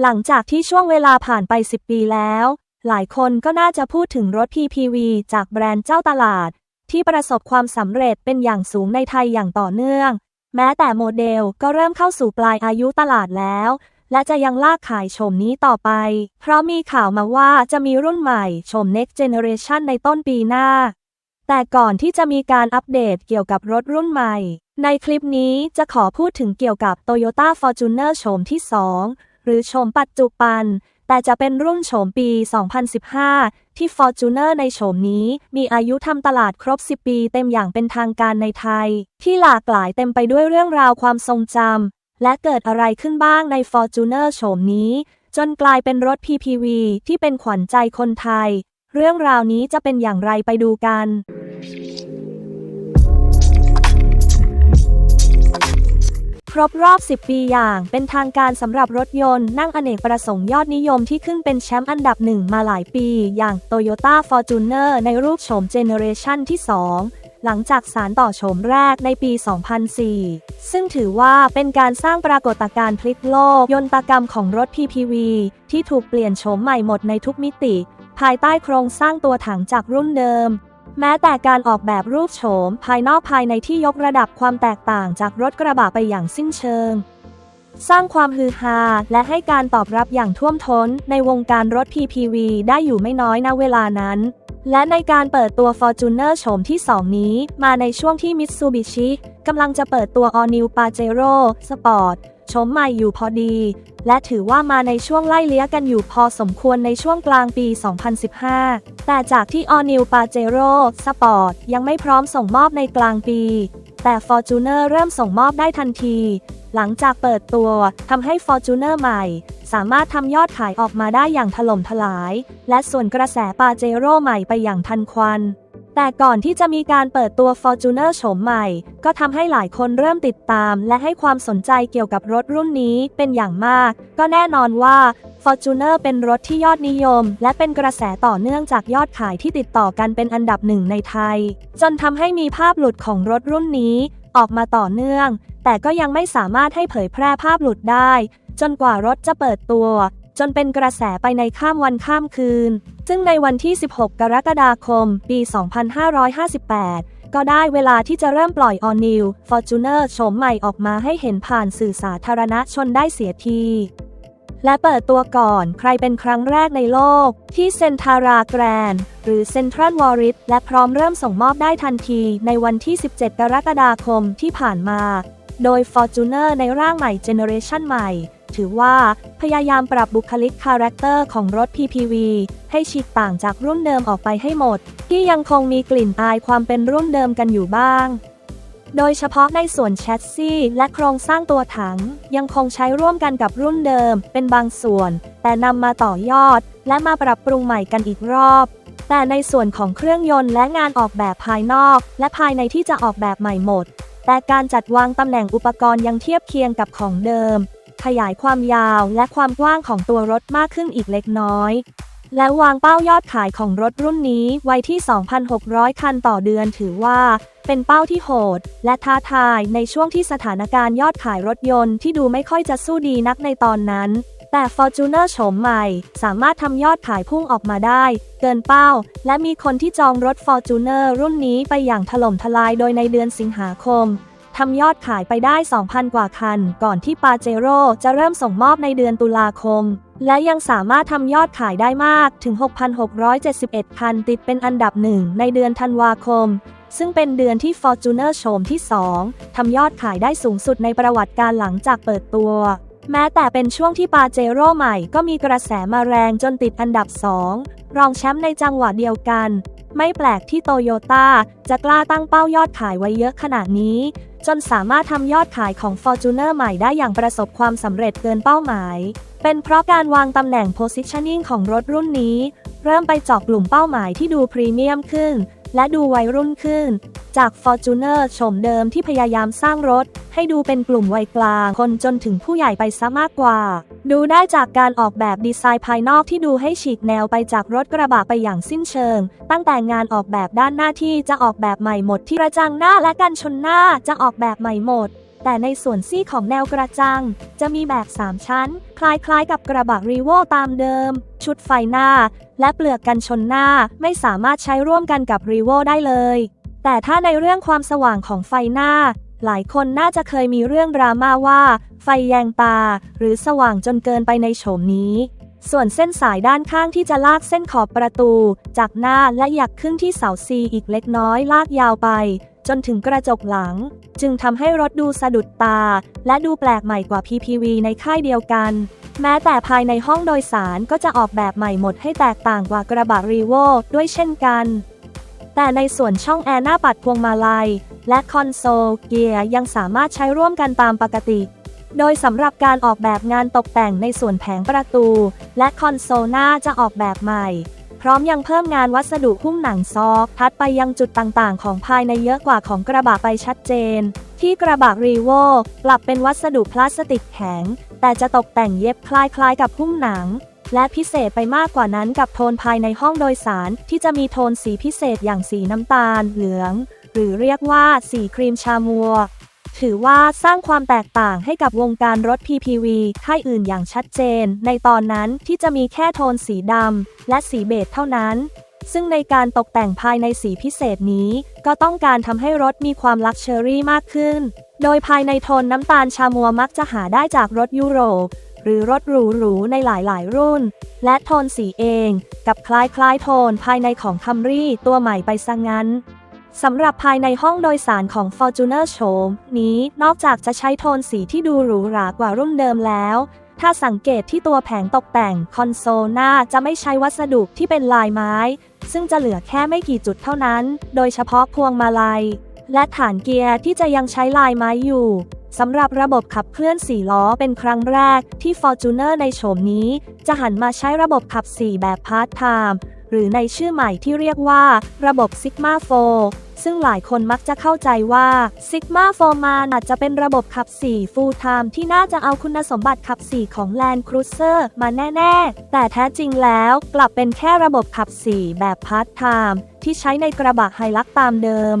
หลังจากที่ช่วงเวลาผ่านไป 10 ปีแล้ว หลายคนก็น่าจะพูดถึงรถ PPV จากแบรนด์เจ้าตลาด ที่ประสบความสำเร็จเป็นอย่างสูงในไทยอย่างต่อเนื่อง แม้แต่โมเดลก็เริ่มเข้าสู่ปลายอายุตลาดแล้ว และจะยังลากขายโฉมนี้ต่อไป เพราะมีข่าวมาว่าจะมีรุ่นใหม่โฉม Next Generation ในต้นปีหน้า แต่ก่อนที่จะมีการอัปเดตเกี่ยวกับรถรุ่นใหม่ ในคลิปนี้จะขอพูดถึงเกี่ยวกับ Toyota Fortuner โฉมที่ 2 หรือโฉมปัจจุบัน แต่จะเป็นรุ่นโฉมปี 2015 ที่ Fortuner ในโฉมนี้มีอายุทำตลาดครบ 10 ปีเต็มอย่างเป็นทางการในไทย ที่หลากหลายเต็มไปด้วยเรื่องราวความทรงจำและเกิดอะไรขึ้นบ้างใน Fortuner โฉมนี้ จนกลายเป็นรถ PPV ที่เป็นขวัญใจคนไทย เรื่องราวนี้จะเป็นอย่างไรไปดูกัน ครบรอบ 10 ปีอย่างเป็นทางการสำหรับรถยนต์นั่งอเนกประสงค์ยอดนิยมที่ขึ้นเป็นแชมป์อันดับหนึ่งมาหลายปี อย่าง Toyota Fortuner ในรูปโฉมเจเนอเรชันที่ 2 หลังจากสารต่อโฉมแรกในปี 2004 ซึ่งถือว่าเป็นการสร้างปรากฏการณ์พลิกโลก ยนตกรรมของรถ PPV ที่ถูกเปลี่ยนโฉมใหม่หมดในทุกมิติ ภายใต้โครงสร้างตัวถังจากรุ่นเดิม แม้แต่การออกแบบรูปโฉม ภายนอกภายในที่ยกระดับความแตกต่างจากรถกระบะไปอย่างสิ้นเชิง สร้างความฮือฮาและให้การตอบรับอย่างท่วมท้นในวงการรถ PPV ได้อยู่ไม่น้อยณเวลานั้น และในการเปิดตัว Fortuner โฉมที่ 2 นี้ มาในช่วงที่ Mitsubishi กำลังจะเปิดตัว All New Pajero Sport โฉมใหม่อยู่พอดี และถือว่ามาในช่วงไล่เลี้ยกันอยู่พอสมควรในช่วงกลางปี 2015 แต่จากที่ All New Pajero Sport ยังไม่พร้อมส่งมอบในกลางปี แต่ Fortuner เริ่มส่งมอบได้ทันที หลังจากเปิดตัวทำให้ Fortuner ใหม่ สามารถทำยอดขายออกมาได้อย่างถล่มทลาย และส่วนกระแสปาเจโร่ใหม่ไปอย่างทันควัน แต่ก่อนที่จะมีการเปิดตัว Fortuner โฉมใหม่ ก็ทำให้หลายคนเริ่มติดตาม และให้ความสนใจเกี่ยวกับรถรุ่นนี้เป็นอย่างมาก ก็แน่นอนว่า Fortuner เป็นรถที่ยอดนิยม และเป็นกระแสต่อเนื่องจากยอดขายที่ติดต่อกันเป็นอันดับหนึ่งในไทย จนทำให้มีภาพหลุดของรถรุ่นนี้ ออกมาต่อเนื่อง แต่ก็ยังไม่สามารถให้เผยแพร่ภาพหลุดได้ จนกว่ารถจะเปิดตัว จนเป็นกระแสไปในข้ามวันข้ามคืน ซึ่งในวันที่ 16 กรกฎาคม ปี 2558 ก็ได้เวลาที่จะเริ่มปล่อย All New Fortuner โฉมใหม่ออกมาให้เห็นผ่านสื่อสาธารณชนได้เสียทีและเปิดตัวก่อนใครเป็นครั้งแรกในโลก ที่เซนทาราแกรนหรือเซนทรัลวอริสและพร้อมเริ่มส่งมอบได้ทันทีในวันที่ 17 กรกฎาคมที่ผ่านมา โดย Fortuner ในร่างใหม่เจเนอเรชันใหม่ ถือว่าพยายามปรับบุคลิกคาแรคเตอร์ของรถ PPV ให้ฉีกต่างจากรุ่นเดิมออกไปให้หมด ที่ยังคงมีกลิ่นอายความเป็นรุ่นเดิมกันอยู่บ้าง โดยเฉพาะในส่วนแชสซีและโครงสร้างตัวถัง ยังคงใช้ร่วมกันกับรุ่นเดิมเป็นบางส่วน แต่นำมาต่อยอด และมาปรับปรุงใหม่กันอีกรอบแต่ในส่วนของเครื่องยนต์และงานออกแบบภายนอก และภายในที่จะออกแบบใหม่หมด แต่การจัดวางตำแหน่งอุปกรณ์ยังเทียบเคียงกับของเดิม ขยายความยาวและความกว้างของตัวรถมากขึ้นอีกเล็กน้อย และวางเป้ายอดขายของรถรุ่นนี้ไว้ที่ 2,600 คันต่อเดือนถือว่า เป็นเป้าที่โหด และท้าทายในช่วงที่สถานการณ์ยอดขายรถยนต์ที่ดูไม่ค่อยจะสู้ดีนักในตอนนั้น แต่ Fortuner โฉมใหม่ สามารถทำยอดขายพุ่งออกมาได้ เกินเป้า และมีคนที่จองรถ Fortuner รุ่นนี้ไปอย่างถล่มทลายโดยในเดือนสิงหาคม ทำยอดขายไปได้ 2,000 กว่าคัน ก่อนที่ปาเจโร่จะเริ่มส่งมอบในเดือนตุลาคม และยังสามารถทำยอดขายได้มากถึง 6,671 คันติดเป็นอันดับหนึ่งในเดือนธันวาคม ซึ่งเป็นเดือนที่ Fortuner โฉมที่ 2 ทำยอดขายได้สูงสุดในประวัติการหลังจากเปิดตัว แม้แต่เป็นช่วงที่ปาเจโร่ใหม่ก็มีกระแสมาแรงจนติดอันดับ 2 รองแชมป์ในจังหวะเดียวกัน ไม่แปลกที่โตโยต้าจะกล้าตั้งเป้ายอดขายไว้เยอะขนาดนี้ จนสามารถทำยอดขายของ Fortuner ใหม่ได้อย่างประสบความสำเร็จเกินเป้าหมาย เป็นเพราะการวางตำแหน่ง positioning ของรถรุ่นนี้ เริ่มไปเจาะกลุ่มเป้าหมายที่ดูพรีเมียมขึ้น และดูวัยรุ่นขึ้น จาก Fortuner โฉมเดิมที่พยายามสร้างรถ ให้ดูเป็นกลุ่มวัยกลางคนจนถึงผู้ใหญ่ไปซะมากกว่า ดูได้จากการออกแบบดีไซน์ภายนอกที่ดูให้ฉีกแนวไปจากรถกระบะไปอย่างสิ้นเชิง ตั้งแต่งานออกแบบด้านหน้าที่จะออกแบบใหม่หมดที่กระจังหน้าและกันชนหน้าจะออกแบบใหม่หมดแต่ในส่วนซี่ของแนวกระจัง จะมีแบบ 3 ชั้น คล้ายๆ กับกระบะรีโวตามเดิม ชุดไฟหน้า และเปลือกกันชนหน้าไม่สามารถใช้ร่วมกันกับรีโวได้เลย แต่ถ้าในเรื่องความสว่างของไฟหน้า หลายคนน่าจะเคยมีเรื่องดราม่าว่า ไฟแยงตา หรือสว่างจนเกินไปในโฉมนี้ส่วนเส้นสายด้านข้างที่จะลากเส้นขอบประตู จากหน้าและหยักขึ้นที่เสาซีอีกเล็กน้อยลากยาวไป จนถึงกระจกหลัง จึงทำให้รถดูสะดุดตา และดูแปลกใหม่กว่า PPV ในค่ายเดียวกัน แม้แต่ภายในห้องโดยสารก็จะออกแบบใหม่หมดให้แตกต่างกว่ากระบะรีโวด้วยเช่นกัน แต่ในส่วนช่องแอร์หน้าปัดพวงมาลัย และคอนโซลเกียร์ยังสามารถใช้ร่วมกันตามปกติ โดยสำหรับการออกแบบงานตกแต่งในส่วนแผงประตู และคอนโซลหน้าจะออกแบบใหม่ พร้อมยังเพิ่มงานวัสดุหุ้มหนังซอกทัดไปยังจุดต่างๆ ของภายในเยอะกว่าของกระบะไปชัดเจนที่กระบะรีโวปรับเป็นวัสดุพลาสติกแข็ง แต่จะตกแต่งเย็บคล้ายๆกับหุ้มหนัง และพิเศษไปมากกว่านั้นกับโทนภายในห้องโดยสารที่จะมีโทนสีพิเศษอย่างสีน้ำตาล เหลือง หรือเรียกว่าสีครีมชามัว ถือว่าสร้างความแตกต่างให้กับวงการรถ PPV ค่ายอื่นอย่างชัดเจน ในตอนนั้นที่จะมีแค่โทนสีดำและสีเบจเท่านั้นซึ่งในการตกแต่งภายในสีพิเศษนี้ ก็ต้องการทำให้รถมีความลักชัวรี่มากขึ้น โดยภายในโทนน้ำตาลชามัวมักจะหาได้จากรถยุโรป หรือรถหรูๆในหลายๆ รุ่น และโทนสีเอง กับคล้ายๆ โทนภายในของคัมรี่ตัวใหม่ไปซะงั้นสำหรับภายในห้องโดยสารของ Fortuner โฉมนี้นอกจากจะใช้โทนสีที่ดูหรูหรากว่ารุ่นเดิมแล้ว ถ้าสังเกตที่ตัวแผงตกแต่งคอนโซลหน้าจะไม่ใช้วัสดุที่เป็นลายไม้ ซึ่งจะเหลือแค่ไม่กี่จุดเท่านั้น โดยเฉพาะพวงมาลัย และฐานเกียร์ที่จะยังใช้ลายไม้อยู่สำหรับระบบขับเคลื่อน 4 ล้อเป็นครั้งแรกที่ Fortuner ในโฉมนี้ จะหันมาใช้ระบบขับ 4 แบบพาร์ทไทม์หรือในชื่อใหม่ที่เรียกว่า ระบบ Sigma 4 ซึ่งหลายคนมักจะเข้าใจว่า Sigma 4 Man อาจจะเป็นระบบขับ 4 Full Time ที่น่าจะเอาคุณสมบัติขับ 4 ของ Land Cruiser มาแน่ ๆ แต่แท้จริงแล้วกลับเป็นแค่ระบบขับ 4 แบบ Part Time ที่ใช้ในกระบะไฮลักตามเดิม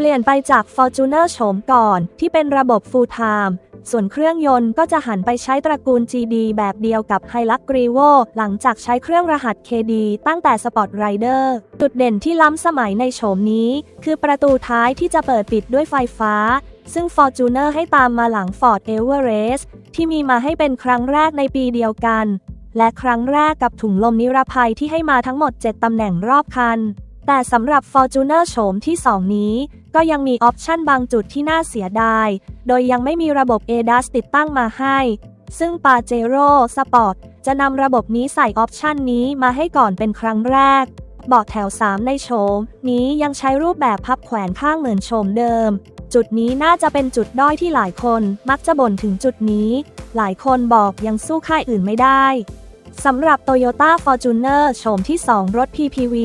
เปลี่ยนไปจาก Fortuner โฉมก่อนที่เป็นระบบ Full Time ส่วนเครื่องยนต์ก็จะหันไปใช้ตระกูล GD แบบเดียวกับ Hilux Revo หลังจากใช้เครื่องรหัส KD ตั้งแต่ Sport Rider จุดเด่นที่ล้ำสมัยในโฉมนี้ คือประตูท้ายที่จะเปิดปิดด้วยไฟฟ้า ซึ่ง Fortuner ให้ตามมาหลัง Ford Everest ที่มีมาให้เป็นครั้งแรกในปีเดียวกัน และครั้งแรกกับถุงลมนิรภัยที่ให้มาทั้งหมด 7ตำแหน่งรอบคัน แต่สำหรับ Fortuner โฉมที่ 2 นี้ ก็ยังมีออปชันบางจุดที่น่าเสียดาย โดยยังไม่มีระบบ ADAS ติดตั้งมาให้ ซึ่ง Pajero Sport จะนำระบบนี้ใส่ออปชันนี้มาให้ก่อนเป็นครั้งแรกเบาะแถว 3 ในโฉมนี้ยังใช้รูปแบบพับแขวนข้างเหมือนโฉมเดิม จุดนี้น่าจะเป็นจุดด้อยที่หลายคนมักจะบ่นถึงจุดนี้ หลายคนบอกยังสู้ค่ายอื่นไม่ได้ สำหรับ Toyota Fortuner โฉมที่ 2 รถ PPV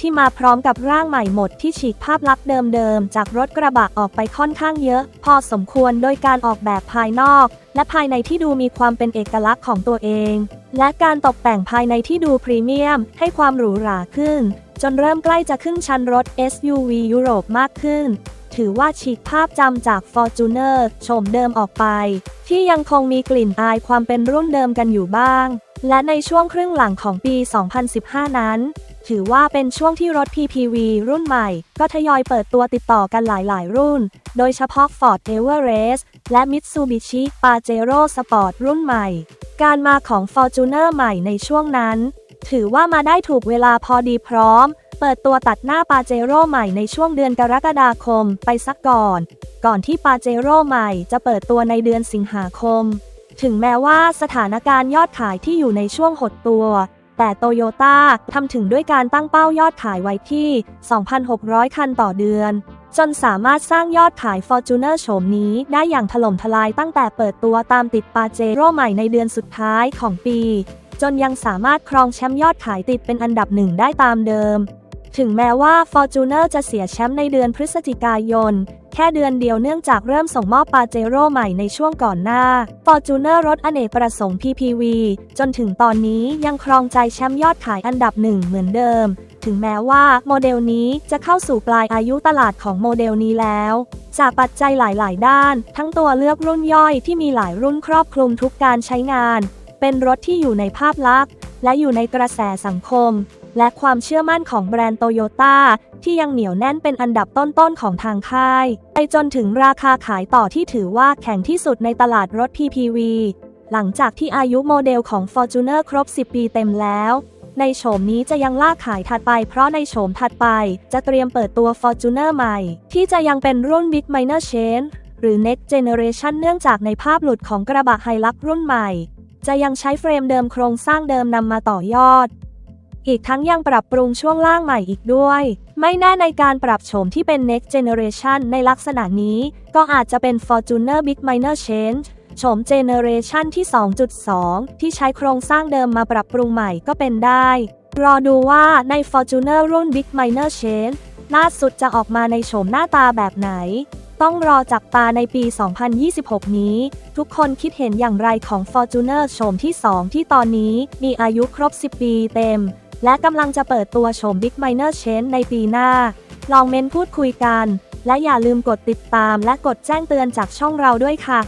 ที่มาพร้อมกับร่างใหม่หมดที่ฉีกภาพลักษณ์เดิมๆ จากรถกระบะออกไปค่อนข้างเยอะ พอสมควรโดยการออกแบบภายนอก และภายในที่ดูมีความเป็นเอกลักษณ์ของตัวเอง และการตกแต่งภายในที่ดูพรีเมียม ให้ความหรูหราขึ้น จนเริ่มใกล้จะขึ้นชั้นรถ SUV ยุโรปมากขึ้นถือว่าฉีกภาพจำจาก Fortuner โฉมเดิมออกไป ที่ยังคงมีกลิ่นอายความเป็นรุ่นเดิมกันอยู่บ้าง และในช่วงครึ่งหลังของปี 2015 นั้น ถือว่าเป็นช่วงที่รถ PPV รุ่นใหม่ ก็ทยอยเปิดตัวติดต่อกันหลาย ๆ รุ่น โดยเฉพาะ Ford Everest และ Mitsubishi Pajero Sport รุ่นใหม่ การมาของ Fortuner ใหม่ในช่วงนั้น ถือว่ามาได้ถูกเวลาพอดีพร้อม เปิดตัวตัดหน้าปาเจโร่ใหม่ในช่วงเดือนกรกฎาคมไปสักก่อน ก่อนที่ปาเจโร่ใหม่จะเปิดตัวในเดือนสิงหาคม ถึงแม้ว่าสถานการณ์ยอดขายที่อยู่ในช่วงหดตัว แต่โตโยต้าทำถึงด้วยการตั้งเป้ายอดขายไว้ที่ 2,600 คันต่อเดือน จนสามารถสร้างยอดขาย Fortuner โฉมนี้ได้อย่างถล่มทลายตั้งแต่เปิดตัวตามติดปาเจโร่ใหม่ในเดือนสุดท้ายของปี จนยังสามารถครองแชมป์ยอดขายติดเป็นอันดับหนึ่งได้ตามเดิม ถึงแม้ว่า Fortuner จะเสียแชมป์ในเดือนพฤศจิกายน แค่เดือนเดียวเนื่องจากเริ่มส่งมอบปาเจโร่ใหม่ในช่วงก่อนหน้า Fortuner รถอเนกประสงค์ PPV จนถึงตอนนี้ยังครองใจแชมป์ยอดขายอันดับหนึ่งเหมือนเดิม ถึงแม้ว่าโมเดลนี้จะเข้าสู่ปลายอายุตลาดของโมเดลนี้แล้ว จากปัจจัยหลาย ๆ ด้าน ทั้งตัวเลือกรุ่นย่อยที่มีหลายรุ่นครอบคลุมทุกการใช้งาน เป็นรถที่อยู่ในภาพลักษณ์และอยู่ในกระแสสังคม และความเชื่อมั่นของแบรนด์โตโยต้าที่ยังเหนียวแน่นเป็นอันดับต้นๆของทางค่าย ไปจนถึงราคาขายต่อที่ถือว่าแข็งที่สุดในตลาดรถ PPV หลังจากที่อายุโมเดลของ Fortuner ครบ 10 ปีเต็มแล้ว ในโฉมนี้จะยังลากขายถัดไป เพราะในโฉมถัดไปจะเตรียมเปิดตัว Fortuner ใหม่ ที่จะยังเป็นรุ่น Big Minor Chain หรือ Next Generation เนื่องจากในภาพหลุดของกระบะไฮลักรุ่นใหม่ จะยังใช้เฟรมเดิมโครงสร้างเดิมนำมาต่อยอด อีกทั้งยังปรับปรุงช่วงล่างใหม่อีกด้วย ไม่แน่ในการปรับโฉมที่เป็น next generation ในลักษณะนี้ ก็อาจจะเป็น Fortuner Big Minor Change โฉม generation ที่ 2.2 ที่ใช้โครงสร้างเดิมมาปรับปรุงใหม่ก็เป็นได้ รอดูว่าใน Fortuner รุ่น Big Minor Change ล่าสุดจะออกมาในโฉมหน้าตาแบบไหน ต้องรอจับตาในปี 2026 นี้ ทุกคนคิดเห็นอย่างไรของ Fortuner โฉมที่ 2 ที่ตอนนี้มีอายุครบ 10 ปีเต็ม และกำลังจะเปิดตัวโฉม Big Miner Chain ในปีหน้า ลองเม้นพูดคุยกัน และอย่าลืมกดติดตามและกดแจ้งเตือนจากช่องเราด้วยค่ะ